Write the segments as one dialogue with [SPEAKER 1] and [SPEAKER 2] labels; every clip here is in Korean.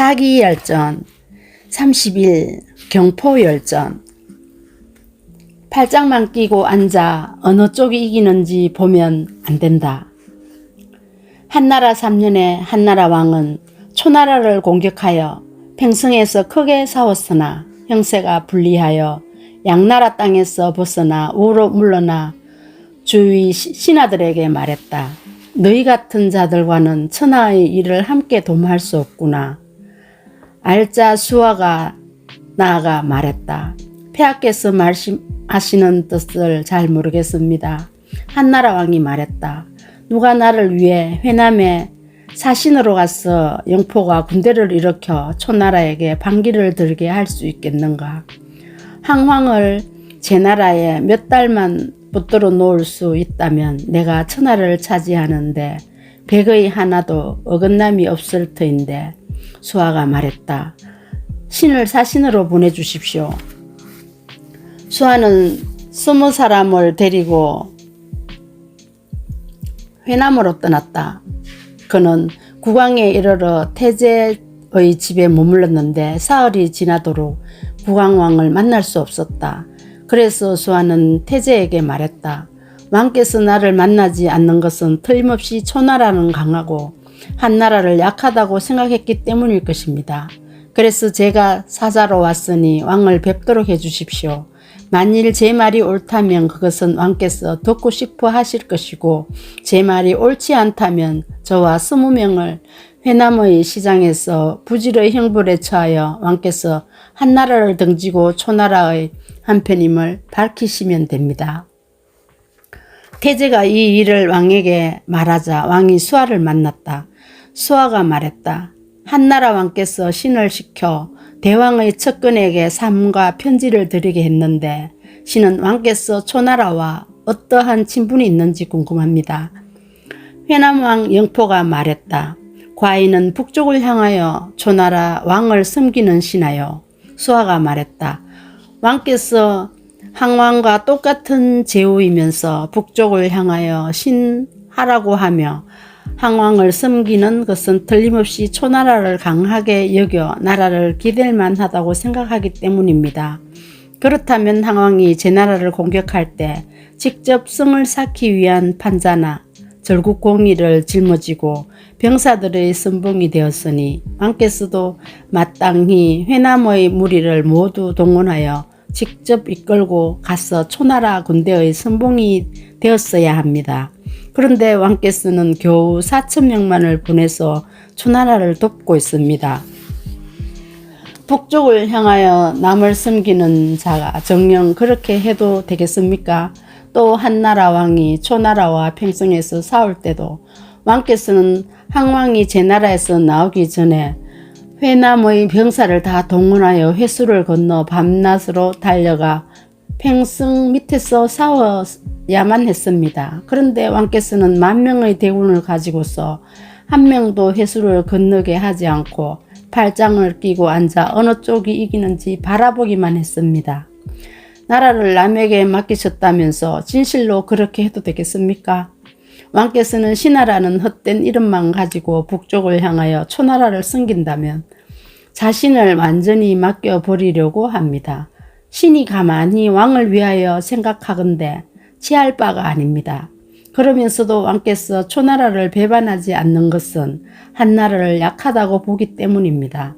[SPEAKER 1] 사기 열전 30일 경포 열전 팔짱만 끼고 앉아 어느 쪽이 이기는지 보면 안 된다. 한나라 3년에 한나라 왕은 초나라를 공격하여 팽성에서 크게 싸웠으나 형세가 불리하여 양나라 땅에서 벗어나 우로 물러나 주위 시- 신하들에게 말했다. 너희 같은 자들과는 천하의 일을 함께 도모할 수 없구나. 알자 수아가 나아가 말했다. 폐하께서 말씀하시는 뜻을 잘 모르겠습니다. 한나라 왕이 말했다. 누가 나를 위해 회남에 사신으로 가서 영포가 군대를 일으켜 초나라에게 반기를 들게 할 수 있겠는가? 항왕을 제 나라에 몇 달만 붙들어 놓을 수 있다면 내가 천하를 차지하는데 백의 하나도 어긋남이 없을 터인데 수아가 말했다. 신을 사신으로 보내주십시오. 수아는 스무 사람을 데리고 회남으로 떠났다. 그는 국왕에 이르러 태제의 집에 머물렀는데 사흘이 지나도록 국왕왕을 만날 수 없었다. 그래서 수아는 태제에게 말했다. 왕께서 나를 만나지 않는 것은 틀림없이 초나라는 강하고 한나라를 약하다고 생각했기 때문일 것입니다. 그래서 제가 사자로 왔으니 왕을 뵙도록 해주십시오. 만일 제 말이 옳다면 그것은 왕께서 듣고 싶어 하실 것이고 제 말이 옳지 않다면 저와 스무 명을 회남의 시장에서 부지의 형벌에 처하여 왕께서 한나라를 등지고 초나라의 한편임을 밝히시면 됩니다. 태제가 이 일을 왕에게 말하자 왕이 수아를 만났다. 수아가 말했다. 한나라 왕께서 신을 시켜 대왕의 척근에게 삶과 편지를 드리게 했는데 신은 왕께서 초나라와 어떠한 친분이 있는지 궁금합니다. 회남왕 영포가 말했다. 과인은 북쪽을 향하여 초나라 왕을 섬기는 신하여 수아가 말했다. 왕께서 항왕과 똑같은 제후이면서 북쪽을 향하여 신하라고 하며 항왕을 섬기는 것은 틀림없이 초나라를 강하게 여겨 나라를 기댈 만 하다고 생각하기 때문입니다. 그렇다면 항왕이 제 나라를 공격할 때 직접 성을 쌓기 위한 판자나 절국 공의를 짊어지고 병사들의 선봉이 되었으니 왕께서도 마땅히 회남의 무리를 모두 동원하여 직접 이끌고 가서 초나라 군대의 선봉이 되었어야 합니다. 그런데 왕께서는 겨우 4천 명만을 보내서 초나라를 돕고 있습니다. 북쪽을 향하여 남을 섬기는 자가 정녕 그렇게 해도 되겠습니까? 또 한나라 왕이 초나라와 평성에서 싸울 때도 왕께서는 항왕이 제 나라에서 나오기 전에 회남의 병사를 다 동원하여 회수를 건너 밤낮으로 달려가 평성 밑에서 싸워 야만 했습니다. 그런데 왕께서는 만 명의 대군을 가지고서 한 명도 회수를 건너게 하지 않고 팔짱을 끼고 앉아 어느 쪽이 이기는지 바라보기만 했습니다. 나라를 남에게 맡기셨다면서 진실로 그렇게 해도 되겠습니까? 왕께서는 신하라는 헛된 이름만 가지고 북쪽을 향하여 초나라를 섬긴다면 자신을 완전히 맡겨버리려고 합니다. 신이 가만히 왕을 위하여 생각하건대 취할 바가 아닙니다. 그러면서도 왕께서 초나라를 배반하지 않는 것은 한나라를 약하다고 보기 때문입니다.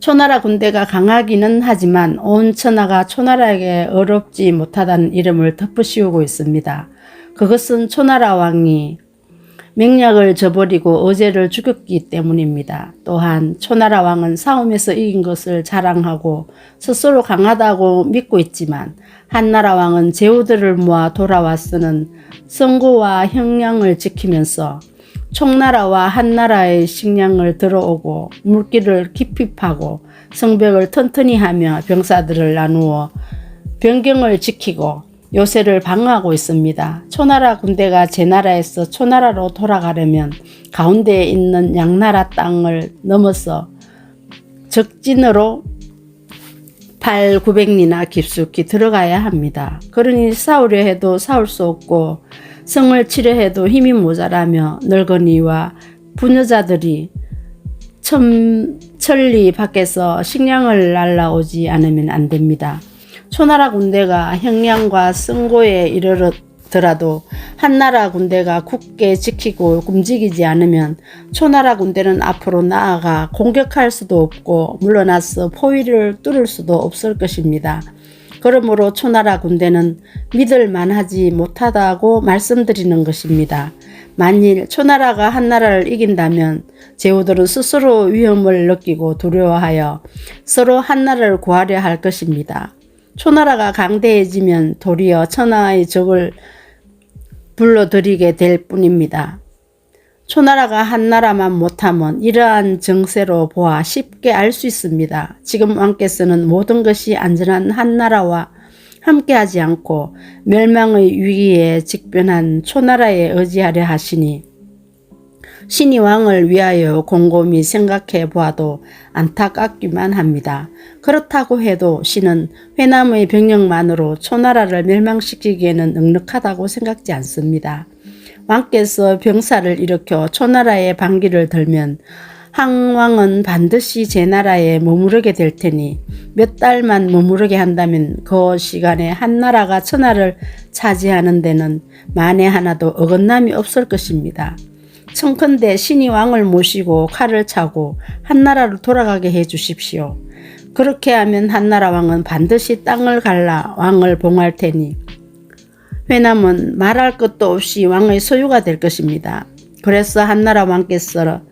[SPEAKER 1] 초나라 군대가 강하기는 하지만 온 천하가 초나라에게 어렵지 못하다는 이름을 덮으씌우고 있습니다. 그것은 초나라 왕이 맹약을 저버리고 어제를 죽였기 때문입니다. 또한 초나라 왕은 싸움에서 이긴 것을 자랑하고 스스로 강하다고 믿고 있지만 한나라 왕은 제후들을 모아 돌아와서는 성고와 형량을 지키면서 총나라와 한나라의 식량을 들어오고 물기를 깊이 파고 성벽을 튼튼히 하며 병사들을 나누어 변경을 지키고 요새를 방어하고 있습니다. 초나라 군대가 제 나라에서 초나라로 돌아가려면 가운데에 있는 양나라 땅을 넘어서 적진으로 8, 900리나 깊숙이 들어가야 합니다. 그러니 싸우려 해도 싸울 수 없고 성을 치려 해도 힘이 모자라며 늙은이와 부녀자들이 첨, 천리 밖에서 식량을 날라오지 않으면 안 됩니다. 초나라 군대가 형량과 승고에 이르더라도 한나라 군대가 굳게 지키고 움직이지 않으면 초나라 군대는 앞으로 나아가 공격할 수도 없고 물러나서 포위를 뚫을 수도 없을 것입니다. 그러므로 초나라 군대는 믿을 만하지 못하다고 말씀드리는 것입니다. 만일 초나라가 한나라를 이긴다면 제후들은 스스로 위험을 느끼고 두려워하여 서로 한나라를 구하려 할 것입니다. 초나라가 강대해지면 도리어 천하의 적을 불러들이게 될 뿐입니다. 초나라가 한나라만 못하면 이러한 정세로 보아 쉽게 알 수 있습니다. 지금 왕께서는 모든 것이 안전한 한나라와 함께하지 않고 멸망의 위기에 직변한 초나라에 의지하려 하시니 신이 왕을 위하여 곰곰이 생각해 보아도 안타깝기만 합니다. 그렇다고 해도 신은 회남의 병력만으로 초나라를 멸망시키기에는 넉넉하다고 생각지 않습니다. 왕께서 병사를 일으켜 초나라의 반기를 들면 항왕은 반드시 제 나라에 머무르게 될 테니 몇 달만 머무르게 한다면 그 시간에 한 나라가 천하를 차지하는 데는 만에 하나도 어긋남이 없을 것입니다. 청컨대 신이 왕을 모시고 칼을 차고 한나라로 돌아가게 해 주십시오. 그렇게 하면 한나라 왕은 반드시 땅을 갈라 왕을 봉할 테니 회남은 말할 것도 없이 왕의 소유가 될 것입니다. 그래서 한나라 왕께서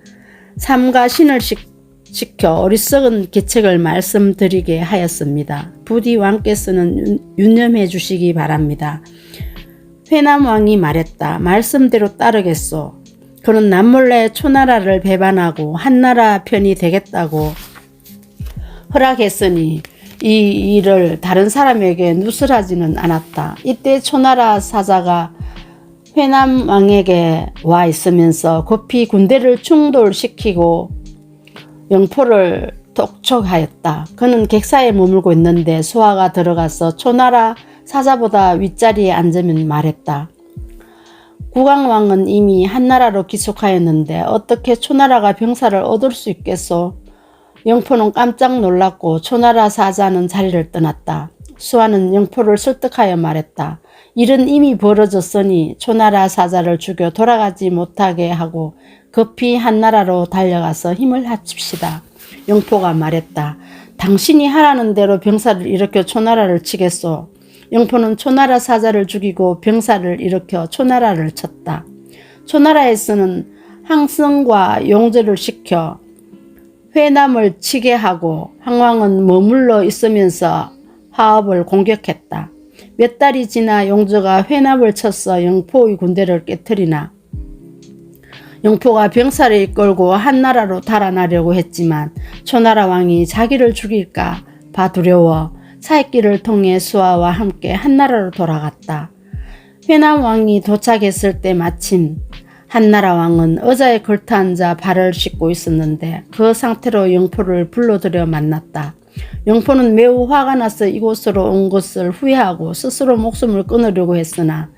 [SPEAKER 1] 삼가 신을 시켜 어리석은 계책을 말씀드리게 하였습니다. 부디 왕께서는 유념해 주시기 바랍니다. 회남 왕이 말했다. 말씀대로 따르겠소. 그는 남몰래 초나라를 배반하고 한나라 편이 되겠다고 허락했으니 이 일을 다른 사람에게 누설하지는 않았다. 이때 초나라 사자가 회남 왕에게 와 있으면서 급히 군대를 충돌시키고 영포를 독촉하였다. 그는 객사에 머물고 있는데 수하가 들어가서 초나라 사자보다 윗자리에 앉으면 말했다. 국왕왕은 이미 한나라로 기속하였는데 어떻게 초나라가 병사를 얻을 수 있겠소? 영포는 깜짝 놀랐고 초나라 사자는 자리를 떠났다. 수아는 영포를 설득하여 말했다. 일은 이미 벌어졌으니 초나라 사자를 죽여 돌아가지 못하게 하고 급히 한나라로 달려가서 힘을 합칩시다. 영포가 말했다. 당신이 하라는 대로 병사를 일으켜 초나라를 치겠소. 영포는 초나라 사자를 죽이고 병사를 일으켜 초나라를 쳤다. 초나라에서는 항성과 용절을 시켜 회남을 치게 하고 항왕은 머물러 있으면서 화합을 공격했다. 몇 달이 지나 용조가 회납을 쳐서 영포의 군대를 깨뜨리나 영포가 병사를 이끌고 한나라로 달아나려고 했지만 초나라 왕이 자기를 죽일까 봐 두려워 사익길을 통해 수아와 함께 한나라로 돌아갔다. 회남 왕이 도착했을 때 마침 한나라 왕은 의자에 걸터 앉아 발을 씻고 있었는데 그 상태로 영포를 불러들여 만났다. 영포는 매우 화가 나서 이곳으로 온 것을 후회하고 스스로 목숨을 끊으려고 했으나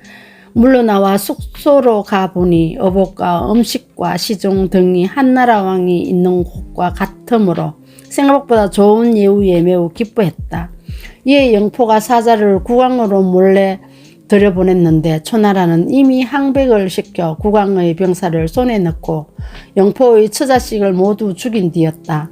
[SPEAKER 1] 물러나와 숙소로 가보니 어복과 음식과 시종 등이 한나라 왕이 있는 곳과 같으므로 생각보다 좋은 예우에 매우 기뻐했다. 이에 영포가 사자를 국왕으로 몰래 들여보냈는데 초나라는 이미 항백을 시켜 국왕의 병사를 손에 넣고 영포의 처자식을 모두 죽인 뒤였다.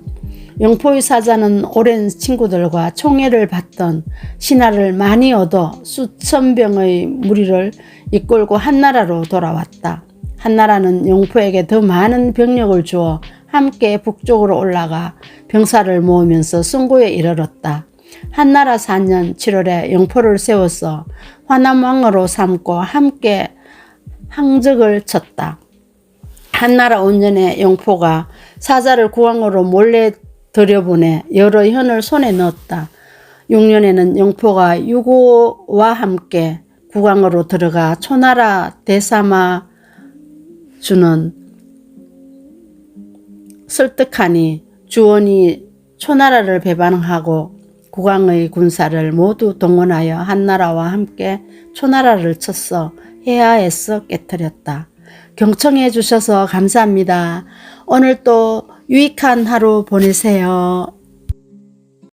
[SPEAKER 1] 영포의 사자는 오랜 친구들과 총애를 받던 신하를 많이 얻어 수천 병의 무리를 이끌고 한나라로 돌아왔다. 한나라는 영포에게 더 많은 병력을 주어 함께 북쪽으로 올라가 병사를 모으면서 승고에 이르렀다. 한나라 4년 7월에 영포를 세워서 화남왕으로 삼고 함께 항적을 쳤다. 한나라 온전에 영포가 사자를 국왕으로 몰래 들여보내 여러 현을 손에 넣었다. 6년에는 영포가 유고와 함께 국왕으로 들어가 초나라 대사마 주는 설득하니 주원이 초나라를 배반하고 국왕의 군사를 모두 동원하여 한나라와 함께 초나라를 쳤어 해하에서 깨뜨렸다. 경청해 주셔서 감사합니다. 오늘 또 유익한 하루 보내세요.